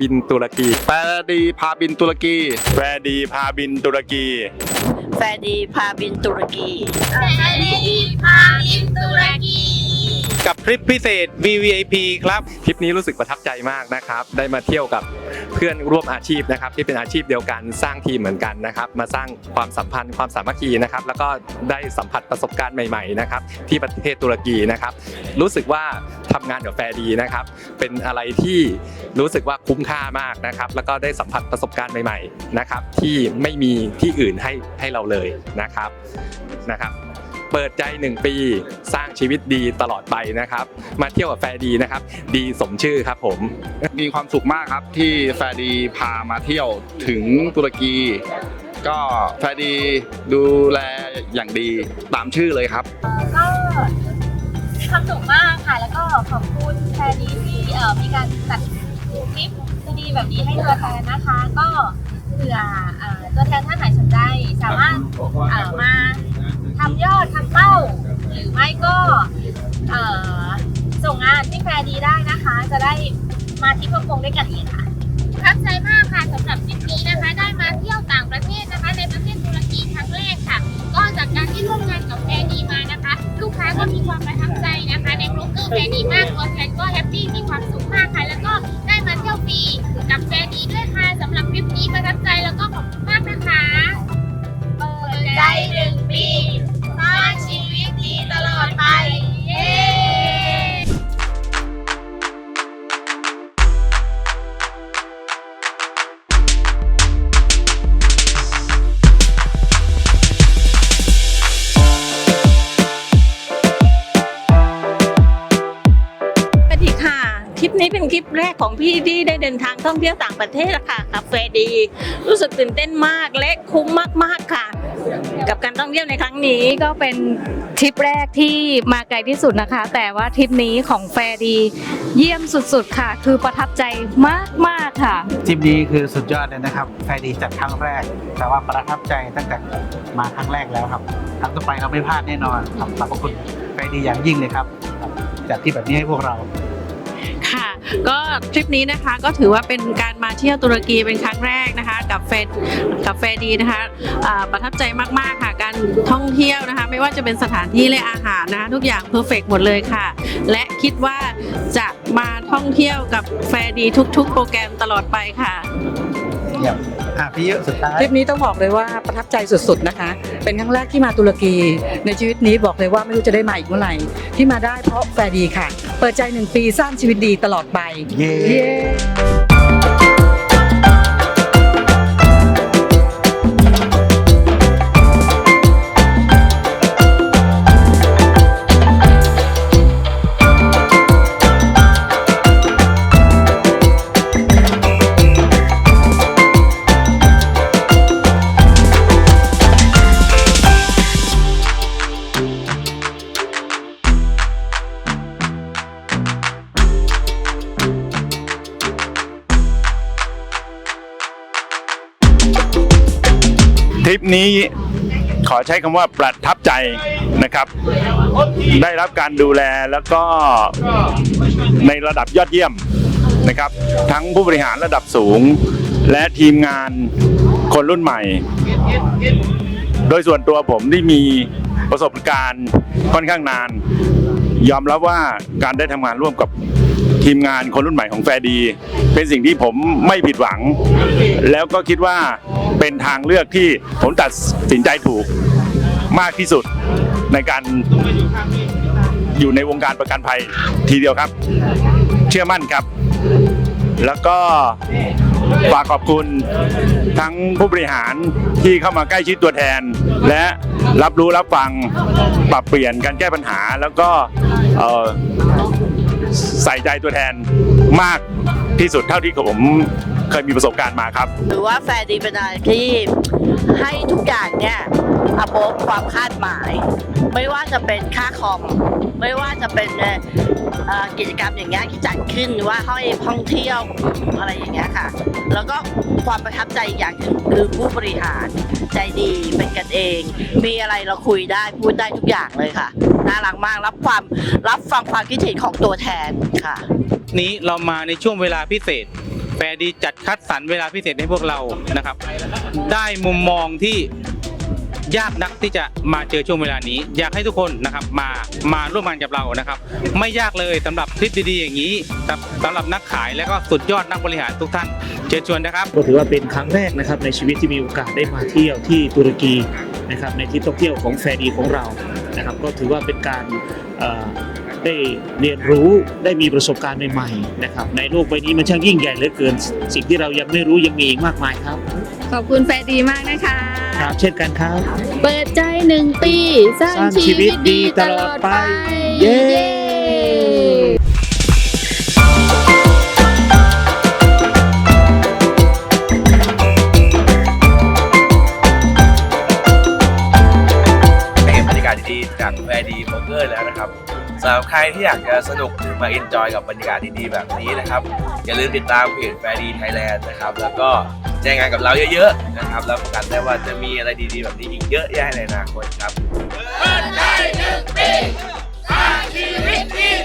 ดีพาบินตุรกี แฟดีพาบินตุรกี แฟร์ดีพาบินตุรกีแฟดีพาบินตุรกี กับทริปพิเศษ VVIP ครับ ทริปนี้รู้สึกประทับใจมากนะครับ ได้มาเที่ยวกับเพื่อนร่วมอาชีพนะครับที่เป็นอาชีพเดียวกันสร้างทีมเหมือนกันนะครับมาสร้างความสัมพันธ์ความสามัคคีนะครับแล้วก็ได้สัมผัสประสบการณ์ใหม่ๆนะครับที่ประเทศตุรกีนะครับรู้สึกว่าทำงานกับแฟร์ดีนะครับเป็นอะไรที่รู้สึกว่าคุ้มค่ามากนะครับแล้วก็ได้สัมผัสประสบการณ์ใหม่ๆนะครับที่ไม่มีที่อื่นให้ให้เราเลยนะครับนะครับ เปิดใจ 1 ปี สร้างชีวิตดีตลอดไปนะครับ มาเที่ยวกับแฟร์ดีนะครับ ดีสมชื่อครับผม มีความสุขมากครับที่แฟดีพามาเที่ยวถึงตุรกี ก็แฟดีดูแลอย่างดีตามชื่อเลยครับ ก็มีความสุขมากค่ะ แล้วก็ขอบคุณแฟนดีที่เอ่อมีการจัดทริปดีๆแบบนี้ให้ตัวแทนนะคะ ก็เผื่อเอ่อตัวแทนท่านไหนสนใจสามารถเอ่อมา ทำยอดทำเป้า หรือไม่ก็ส่งงานที่แฟนดีได้นะคะ จะได้มาที่ฮ่องกงด้วยกันอีกค่ะ แรกของพี่ที่ได้เดินทางท่องเที่ยวต่างประเทศค่ะกับแฟร์ดี รู้สึกตื่นเต้นมากและคุ้มมากๆค่ะ กับการท่องเที่ยวในครั้งนี้นี่ก็เป็นทริปแรกที่มาไกลที่สุดนะคะ แต่ว่าทริปนี้ของแฟร์ดี เยี่ยมสุดๆค่ะ คือประทับใจมากๆค่ะ ทริปนี้คือสุดยอดเลยนะครับ แฟร์ดีจัดครั้งแรก แต่ว่าประทับใจตั้งแต่มาครั้งแรกแล้วครับ ครั้งต่อไปเราไม่พลาดแน่นอนครับขอบพระคุณแฟร์ดีอย่างยิ่งเลยครับจัดที่แบบนี้ให้พวกเรา ก็ทริปนี้นะคะก็ถือว่าเป็นการมาเที่ยวตุรกีเป็นครั้งแรกนะคะ กับเฟดกับเฟรดีนะคะประทับใจมากๆค่ะการท่องเที่ยวนะคะ ไม่ว่าจะเป็นสถานที่และอาหารนะคะทุกอย่างเพอร์เฟกหมดเลยค่ะ และคิดว่าจะมาท่องเที่ยวกับแฟรดีทุก ๆ โปรแกรมตลอดไปค่ะ Yeah. อะพี่เยอะสุดท้ายทริปนี้ต้องบอกเลยว่าประทับใจสุดๆนะคะ เป็นครั้งแรกที่มาตุรกี ในชีวิตนี้บอกเลยว่าไม่รู้จะได้มาอีกเมื่อไหร่ ที่มาได้เพราะแฟร์ดีค่ะ เปิดใจหนึ่งปีสร้างชีวิตดีตลอดไป เย้ ทริปนี้ขอใช้คำว่าประทับใจนะครับ ได้รับการดูแลแล้วก็ในระดับยอดเยี่ยมนะครับ ทั้งผู้บริหารระดับสูง และทีมงานคนรุ่นใหม่ โดยส่วนตัวผมที่มีประสบการณ์ค่อนข้างนาน ยอมรับว่าการได้ทำงานร่วมกับ ทีมงานคนรุ่นใหม่ของแฟร์ดี เป็นสิ่งที่ผมไม่ผิดหวัง แล้วก็คิดว่าเป็นทางเลือกที่ผมตัดสินใจถูกมากที่สุดในการอยู่ในวงการประกันภัยทีเดียวครับ เชื่อมั่นครับ แล้วก็ฝากขอบคุณทั้งผู้บริหารที่เข้ามาใกล้ชิดตัวแทน และรับรู้รับฟังปรับเปลี่ยนการแก้ปัญหา แล้วก็เออ ใส่ใจตัวแทนมากที่สุดเท่าที่ผมเคยมีประสบการณ์มาครับ หรือว่าแฟนดีเป็นอะไรที่ให้ทุกอย่างเนี่ยอโบความคาดหมาย ไม่ว่าจะเป็นค่าคอม ไม่ว่าจะเป็นกิจกรรมอย่างเงี้ยที่จัดขึ้นว่าให้ท่องเที่ยวอะไรอย่างเงี้ยค่ะ แล้วก็ความประทับใจอย่างหนึ่งคือผู้บริหารใจดีเป็นกันเอง มีอะไรเราคุยได้พูดได้ทุกอย่างเลยค่ะน่ารักมากรับความรับฟังความคิดเห็นของตัวแทนค่ะ นี้เรามาในช่วงเวลาพิเศษแฟร์ดีจัดคัดสรรเวลาพิเศษให้พวกเรานะครับ ได้มุมมองที่ ยากนักที่จะมาเจอช่วงเวลานี้ อยากให้ทุกคนนะครับมามาร่วมงานกับเรานะครับ ไม่ยากเลยสำหรับทริปดีๆอย่างนี้ครับสำหรับนักขายและก็สุดยอดนักบริหารทุกท่านเชิญชวนนะครับก็ถือว่าเป็นครั้งแรกนะครับในชีวิตที่มีโอกาสได้มาเที่ยวที่ตุรกีนะครับในทริปท่องเที่ยวของแฟร์ดีของเรานะครับก็ถือว่าเป็นการเอ่อได้เรียนรู้ได้มีประสบการณ์ใหม่ๆนะครับในโลกใบนี้มันช่างยิ่งใหญ่เหลือเกิน สิ่งที่เรายังไม่รู้ยังมีอีกมากมายครับ ขอบคุณแฟร์ดีมากนะคะ ครับเช่นกันครับ เปิดใจหนึ่งปี สร้างสร้างชีชีวิวิตตดีดีตตลลออดดไปไป เย้เย้ได้เห็นบรรยากาศดีๆจากแฟร์ดีโบรกเกอร์แล้วนะครับสำหรับใครที่อยากจะสนุกมาเอนจอยกับบรรยากาศดีๆแบบนี้นะครับ อย่าลืมติดตามเพจแฟร์ดีไทยแลนด์นะครับ แล้วก็ แจ้งงานกับเราเยอะๆนะครับแล้วประกันได้ว่าจะมีอะไรดีๆแบบนี้อีกเยอะแยะในอนาคตครับชีวิตดีตลอดไป